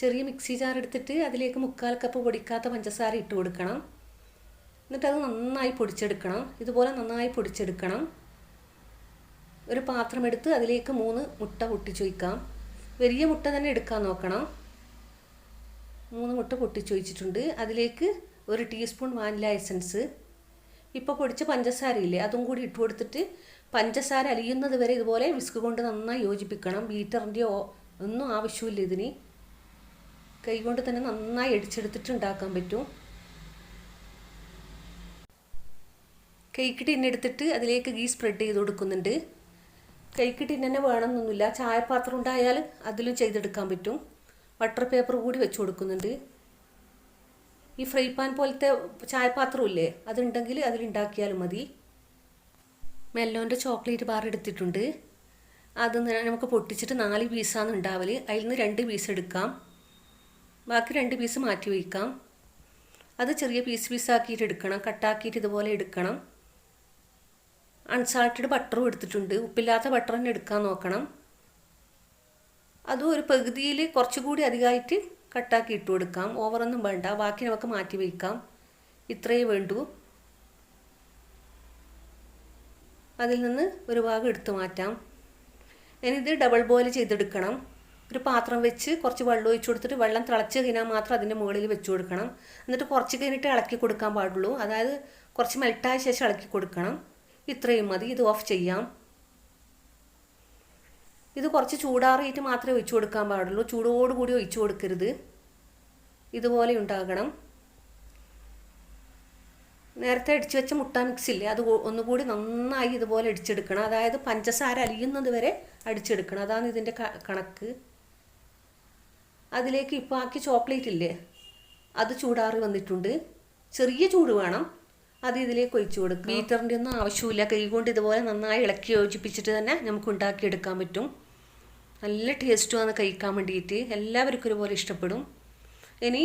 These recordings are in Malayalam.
ചെറിയ മിക്സി ജാർ എടുത്തിട്ട് അതിലേക്ക് മുക്കാൽ കപ്പ് പൊടിക്കാത്ത പഞ്ചസാര ഇട്ട് കൊടുക്കണം. എന്നിട്ട് അത് നന്നായി പൊടിച്ചെടുക്കണം. ഇതുപോലെ നന്നായി പൊടിച്ചെടുക്കണം. ഒരു പാത്രം എടുത്ത് അതിലേക്ക് മൂന്ന് മുട്ട പൊട്ടിച്ചൊയ്ക്കാം വലിയ മുട്ട തന്നെ എടുക്കാൻ നോക്കണം. മൂന്ന് മുട്ട പൊട്ടിച്ചൊയിച്ചിട്ടുണ്ട് അതിലേക്ക് ഒരു ടീസ്പൂൺ വാനില എസൻസ്. ഇപ്പോൾ പൊടിച്ച പഞ്ചസാരയില്ലേ അതും കൂടി ഇട്ട് കൊടുത്തിട്ട് പഞ്ചസാര അലിയുന്നത് വരെ ഇതുപോലെ വിസ്ക് കൊണ്ട് നന്നായി യോജിപ്പിക്കണം. ബീറ്ററിന്റെയോ ഒന്നും ആവശ്യമില്ല ഇതിന്. കൈകൊണ്ട് തന്നെ നന്നായി അടിച്ചെടുത്തിട്ട് ഉണ്ടാക്കാൻ പറ്റും. കേക്ക് ടിൻ എടുത്തിട്ട് അതിലേക്ക് ഗീ സ്പ്രെഡ് ചെയ്ത് കൊടുക്കുന്നുണ്ട്. കേക്ക് ടിൻ തന്നെ വേണമെന്നൊന്നുമില്ല. ചായപാത്രം ഉണ്ടായാൽ അതിലും ചെയ്തെടുക്കാൻ പറ്റും. ബട്ടർ പേപ്പർ കൂടി വെച്ച് കൊടുക്കുന്നുണ്ട്. ഈ ഫ്രൈ പാൻ പോലത്തെ ചായപാത്രം ഇല്ലേ അതുണ്ടെങ്കിൽ അതിലുണ്ടാക്കിയാലും മതി. മെല്ലോന്റെ ചോക്ലേറ്റ് ബാർ എടുത്തിട്ടുണ്ട്. അത് നമുക്ക് പൊട്ടിച്ചിട്ട് നാല് പീസാണ് ഉണ്ടാവൽ അതിൽ നിന്ന് രണ്ട് പീസ് എടുക്കാം. ബാക്കി രണ്ട് പീസ് മാറ്റി വയ്ക്കാം അത് ചെറിയ പീസ് പീസാക്കിയിട്ട് എടുക്കണം. കട്ടാക്കിയിട്ട് ഇതുപോലെ എടുക്കണം. അൺസാൾട്ടഡ് ബട്ടറും എടുത്തിട്ടുണ്ട്. ഉപ്പില്ലാത്ത ബട്ടർ തന്നെ എടുക്കാൻ നോക്കണം. അതും ഒരു പകുതിയിൽ കുറച്ചുകൂടി അധികമായിട്ട് കട്ടാക്കി ഇട്ട് കൊടുക്കാം. ഓവറൊന്നും വേണ്ട. ബാക്കി നമുക്ക് മാറ്റി വയ്ക്കാം ഇത്രയേ വേണ്ടൂ. അതിൽ നിന്ന് ഒരു ഭാഗം എടുത്തു മാറ്റാം. ഇനി ഇത് ഡബിൾ ബോയിൽ ചെയ്തെടുക്കണം. ഒരു പാത്രം വെച്ച് കുറച്ച് വെള്ളം ഒഴിച്ചു കൊടുത്തിട്ട് വെള്ളം തിളച്ച് കഴിഞ്ഞാൽ മാത്രം അതിന്റെ മുകളിൽ വെച്ച് കൊടുക്കണം. എന്നിട്ട് കുറച്ച് കഴിഞ്ഞിട്ട് ഇളക്കി കൊടുക്കാൻ പാടുള്ളൂ. അതായത് കുറച്ച് മെൽട്ടായ ശേഷം ഇളക്കി കൊടുക്കണം. ഇത്രയും മതി. ഇത് ഓഫ് ചെയ്യാം. ഇത് കുറച്ച് ചൂടാറിയിട്ട് മാത്രമേ ഒഴിച്ചു കൊടുക്കാൻ പാടുള്ളൂ. ചൂടോടുകൂടി ഒഴിച്ചു കൊടുക്കരുത്. ഇതുപോലെ ഉണ്ടാകണം. നേരത്തെ അടിച്ചു വെച്ച മുട്ട മിക്സ് ഇല്ലേ? അത് ഒന്നുകൂടി നന്നായി ഇതുപോലെ അടിച്ചെടുക്കണം. അതായത് പഞ്ചസാര അലിയുന്നത് വരെ അടിച്ചെടുക്കണം. അതാണ് ഇതിന്റെ കണക്ക്. അതിലേക്ക് ഇപ്പോൾ ആക്കി ചോക്ലേറ്റ് ഇല്ലേ? അത് ചൂടാറി വന്നിട്ടുണ്ട്. ചെറിയ ചൂട് വേണം. അത് ഇതിലേക്ക് ഒഴിച്ചു കൊടുക്കും. ബീറ്ററിന്റെ ഒന്നും ആവശ്യമില്ല കൈ കൊണ്ട് ഇതുപോലെ നന്നായി ഇളക്കി യോജിപ്പിച്ചിട്ട് തന്നെ നമുക്ക് ഉണ്ടാക്കിയെടുക്കാൻ പറ്റും. നല്ല ടേസ്റ്റുമാണ് കഴിക്കാൻ വേണ്ടിയിട്ട്. എല്ലാവർക്കും ഒരുപോലെ ഇഷ്ടപ്പെടും. ഇനി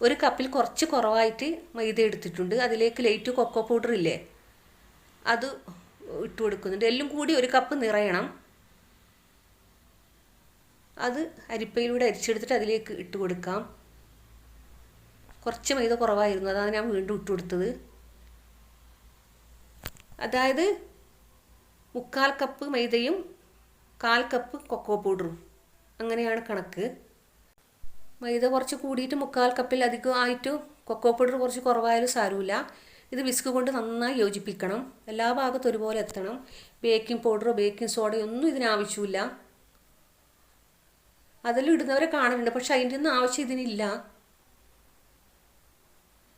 ഒരു കപ്പിൽ കുറച്ച് കുറവായിട്ട് മൈദ എടുത്തിട്ടുണ്ട്. അതിലേക്ക് ലൈറ്റ് കൊക്കോ പൗഡർ ഇല്ലേ? അത് ഇട്ട് കൊടുക്കുന്നുണ്ട്. എല്ലാം കൂടി ഒരു കപ്പ് നിറയണം. അത് അരിപ്പയിലൂടെ അരിച്ചെടുത്തിട്ട് അതിലേക്ക് ഇട്ട് കൊടുക്കാം. കുറച്ച് മൈദ കുറവായിരുന്നു. അതാണ് ഞാൻ വീണ്ടും ഇട്ട് കൊടുത്തത്. അതായത് മുക്കാൽ കപ്പ് മൈദയും കാൽ കപ്പ് കൊക്കോ പൗഡറും. അങ്ങനെയാണ് കണക്ക്. മൈദ കുറച്ച് കൂടിയിട്ട് മുക്കാൽ കപ്പിൽ അധികം ആയിട്ട് കൊക്കോ പൗഡർ കുറച്ച് കുറവായാലും സാരമില്ല. ഇത് വിസ്ക് കൊണ്ട് നന്നായി യോജിപ്പിക്കണം. എല്ലാ ഭാഗത്തും ഒരുപോലെ എത്തണം. ബേക്കിംഗ് പൗഡറോ ബേക്കിംഗ് സോഡയോ ഒന്നും ഇതിനാവശ്യമില്ല അതിൽ ഇടുന്നവരെ കാണുന്നുണ്ട്. പക്ഷെ അതിന്റെ ഒന്നും ആവശ്യം ഇതിനില്ല.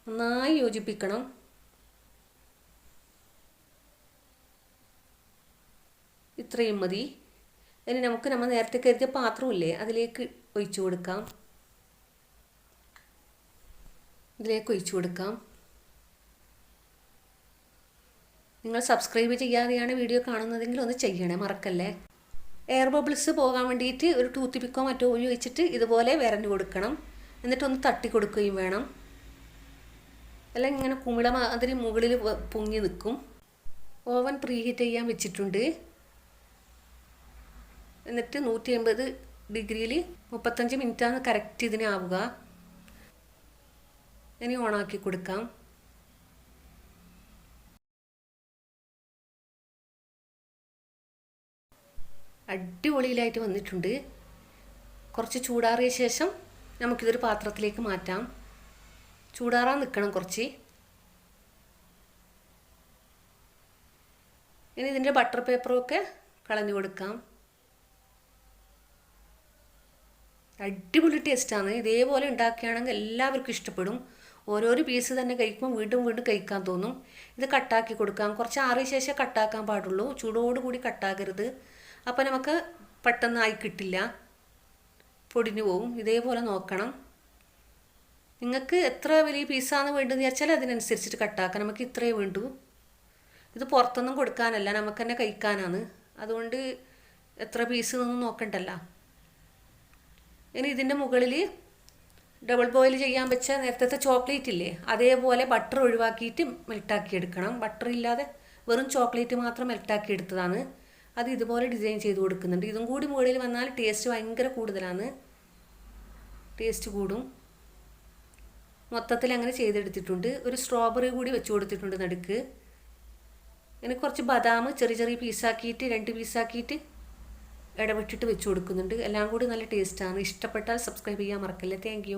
നന്നായി യോജിപ്പിക്കണം. ഇത്രയും മതി. ഇനി നമുക്ക് നമ്മൾ നേരത്തെ കരുതിയ പാത്രമില്ലേ അതിലേക്ക് ഒഴിച്ചു കൊടുക്കാം. ഇതിലേക്ക് ഒഴിച്ചു കൊടുക്കാം. നിങ്ങൾ സബ്സ്ക്രൈബ് ചെയ്യാതെയാണ് വീഡിയോ കാണുന്നതെങ്കിൽ ഒന്ന് ചെയ്യണേ മറക്കല്ലേ? എയർ ബബിൾസ് പോകാൻ വേണ്ടിയിട്ട് ഒരു ടൂത്ത് പിക്കോ മറ്റോ ഉപയോഗിച്ചിട്ട് ഇതുപോലെ വിരഞ്ഞു കൊടുക്കണം. എന്നിട്ടൊന്ന് തട്ടി കൊടുക്കുകയും വേണം. അല്ല ഇങ്ങനെ കുമിള മാതിരി മുകളിൽ പൊങ്ങി നിൽക്കും. ഓവൻ പ്രീഹീറ്റ് ചെയ്യാൻ വെച്ചിട്ടുണ്ട്. എന്നിട്ട് നൂറ്റി അമ്പത് ഡിഗ്രിയിൽ മുപ്പത്തഞ്ച് മിനിറ്റാണ് കറക്റ്റ് ഇതിനാവുക. ഇനി ഓണാക്കി കൊടുക്കാം. അടിപൊളിയിലായിട്ട് വന്നിട്ടുണ്ട്. കുറച്ച് ചൂടാറിയ ശേഷം നമുക്കിതൊരു പാത്രത്തിലേക്ക് മാറ്റാം. ചൂടാറാൻ നിൽക്കണം കുറച്ച്. ഇനി ഇതിന്റെ ബട്ടർ പേപ്പറൊക്കെ കളഞ്ഞു കൊടുക്കാം. അടിപൊളി ടേസ്റ്റാണ്. ഇതേപോലെ ഉണ്ടാക്കുകയാണെങ്കിൽ എല്ലാവർക്കും ഇഷ്ടപ്പെടും. ഓരോരോ പീസ് തന്നെ കഴിക്കുമ്പോൾ വീണ്ടും വീണ്ടും കഴിക്കാൻ തോന്നും. ഇത് കട്ടാക്കി കൊടുക്കാം. കുറച്ച് ആറിയ ശേഷം കട്ടാക്കാൻ പാടുള്ളൂ. ചൂടോടുകൂടി കട്ടാക്കരുത് അപ്പോൾ നമുക്ക് പെട്ടെന്ന് ആയി കിട്ടില്ല. പൊടിഞ്ഞു പോവും. ഇതേപോലെ നോക്കണം. നിങ്ങൾക്ക് എത്ര വലിയ പീസാണ് വേണ്ടതെന്ന് വെച്ചാൽ അതിനനുസരിച്ചിട്ട് കട്ടാക്കാം. നമുക്ക് ഇത്രയേ വേണ്ടൂ. ഇത് പുറത്തൊന്നും കൊടുക്കാനല്ല. നമുക്ക് തന്നെ കഴിക്കാനാണ്. അതുകൊണ്ട് എത്ര പീസ് എന്നൊന്നും നോക്കണ്ടല്ല. ഇനി ഇതിന്റെ മുകളിൽ ഡബിൾ ബോയിൽ ചെയ്യാൻ വെച്ച നേരത്തെ ചോക്ലേറ്റ് ഇല്ലേ? അതേപോലെ ബട്ടർ ഒഴിവാക്കിയിട്ട് മെൽട്ടാക്കി എടുക്കണം. ബട്ടർ ഇല്ലാതെ വെറും ചോക്ലേറ്റ് മാത്രം മെൽട്ടാക്കി എടുത്തതാണ്. അത് ഇതുപോലെ ഡിസൈൻ ചെയ്ത് കൊടുക്കുന്നുണ്ട്. ഇതും കൂടി മുകളിൽ വന്നാൽ ടേസ്റ്റ് ഭയങ്കര കൂടുതലാണ്. ടേസ്റ്റ് കൂടും. മൊത്തത്തിൽ അങ്ങനെ ചെയ്തെടുത്തിട്ടുണ്ട്. ഒരു സ്ട്രോബെറി കൂടി വെച്ച് കൊടുത്തിട്ടുണ്ട് നടുക്ക്. ഇങ്ങനെ കുറച്ച് ബദാം ചെറിയ ചെറിയ പീസാക്കിയിട്ട് രണ്ട് പീസാക്കിയിട്ട് ഇടപെട്ടിട്ട് വെച്ച് കൊടുക്കുന്നുണ്ട്. എല്ലാം കൂടി നല്ല ടേസ്റ്റാണ് ഇഷ്ടപ്പെട്ടാൽ സബ്സ്ക്രൈബ് ചെയ്യാൻ മറക്കല്ലേ. താങ്ക്